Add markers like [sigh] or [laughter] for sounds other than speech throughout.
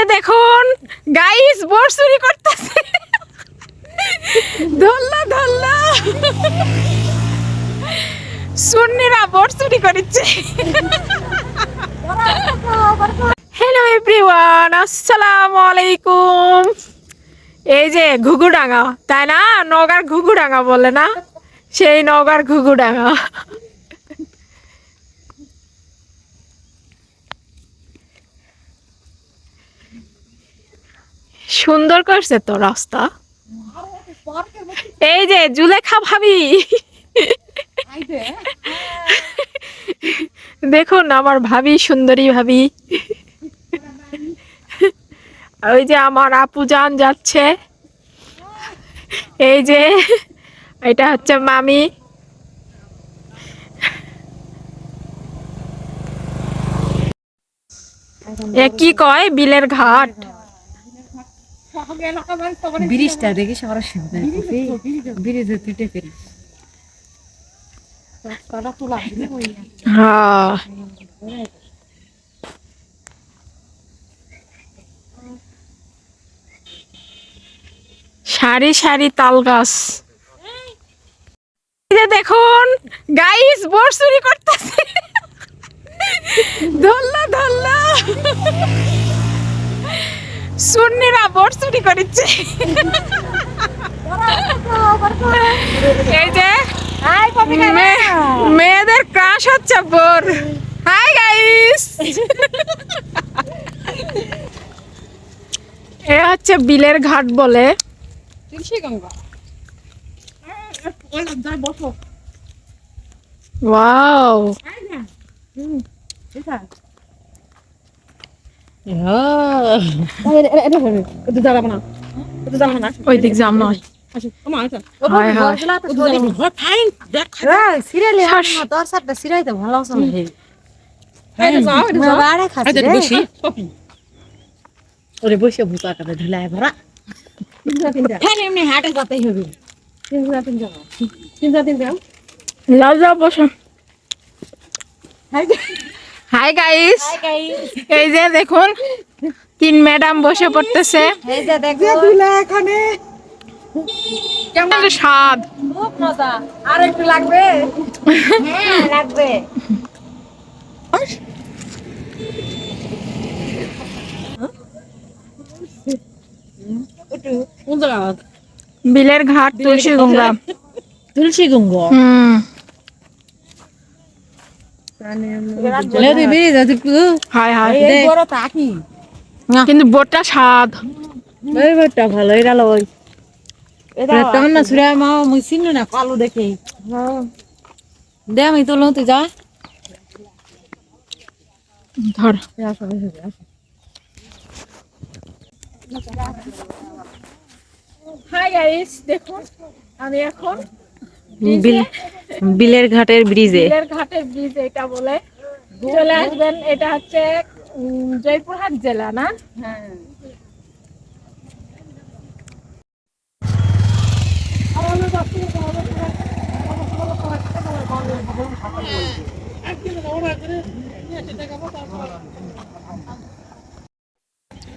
যে দেখুন guys boat চুরি করতেছে। ধরলা ধরলা। সুন্নিরা বোট চুরি করেছে। হ্যালো এভরিওয়ান আসসালামু আলাইকুম। এই যে ঘুঘুডাঙ্গা, তাই না? নগার ঘুঘুডাঙ্গা বলে না? সেই নগার ঘুঘুডাঙ্গা। সুন্দর করছে তো রাস্তা। এই যে জুলেখা ভাবি। দেখুন আমার ভাবি, সুন্দরী ভাবি। ওই যে আমার আপু জান যাচ্ছে। এই যে, এটা হচ্ছে মামি। এ কি কয়, বিলের ঘাট। ব্রিজটা দেখি সবার সুবিধা ব্রিজে তুইটে ফেরি হ্যাঁ। সারি সারি তাল গাছ। দেখুন গাইস বোট চুরি করতেছে। ধরলা ধরলা। সুন্নিরা বোট চুরি করেছে। এই যে মেয়েদের ক্রাশ হচ্ছে বোর। Hi guys. এ হচ্ছে বিলের ঘাট বলে। ওয়াও। বসে ভুতা কাটে ঢুলায় ভরা এমনি হাটে যেতেই হবে যাও যাও বসো হাই গাইস এই যে দেখুন তিন ম্যাডাম বসে পড়তেছে। এই যে দেখো কেমন স্বাদ। খুব মজা। আর একটু লাগবে? হ্যাঁ লাগবে। বিলের ঘাট তুলসী গঙ্গা। তুলসী গঙ্গ। হুম। হাই হাই কিন্তু বোটটা স্বাদ। এই বড়টা ভালো এটা লই। তখন না সুরা মা মুই চিনি না কালো দেখে। দে আমি তো তুই যা। ধর। হাই গাইস দেখুন আমি এখন বিলের ঘাটের ব্রিজে। বিলের ঘাটের ব্রিজ এটা বলে। চলে আসবেন এটা হচ্ছে জয়পুরহাট জেলা না?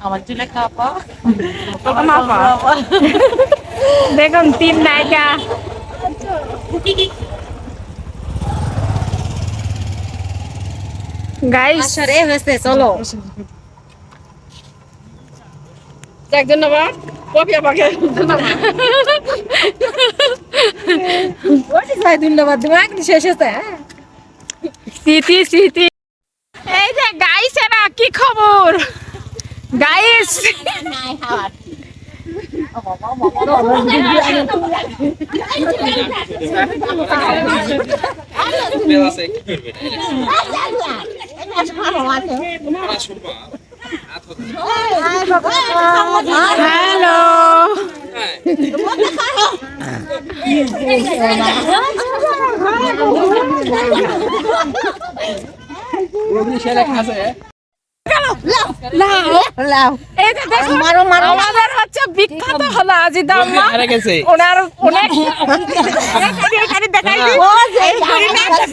আমার চুলে খাপা [laughs] দেখুন তিন নায়িকা। গাইস আসরে হয়েছে চলো। একজন নামা কপিয়া পাকে ওটি সাই ধন্যবাদ। কিন্তু শেষ হয়েছে হ্যাঁ? স্মৃতি স্মৃতি। এই যে গাইস এরা কি খবর? গাইস কি করবে হ্যালো বিখ্যাত হলো আজিদা ওনার অনেক দেখাই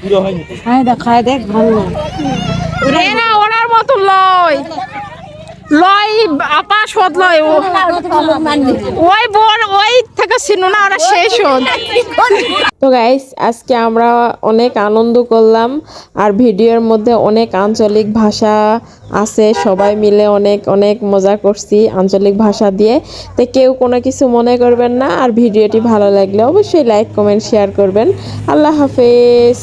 পুরো হয়নি হ্যাঁ দেখ খায় দেখ ভালো। ওনার মতো লয়। আজকে আমরা অনেক আনন্দ করলাম, আর ভিডিওর মধ্যে অনেক আঞ্চলিক ভাষা আছে, সবাই মিলে অনেক অনেক মজা করছি আঞ্চলিক ভাষা দিয়ে। তো কেউ কোনো কিছু মনে করবেন না, আর ভিডিওটি ভালো লাগলে অবশ্যই লাইক কমেন্ট শেয়ার করবেন। আল্লাহ হাফেজ।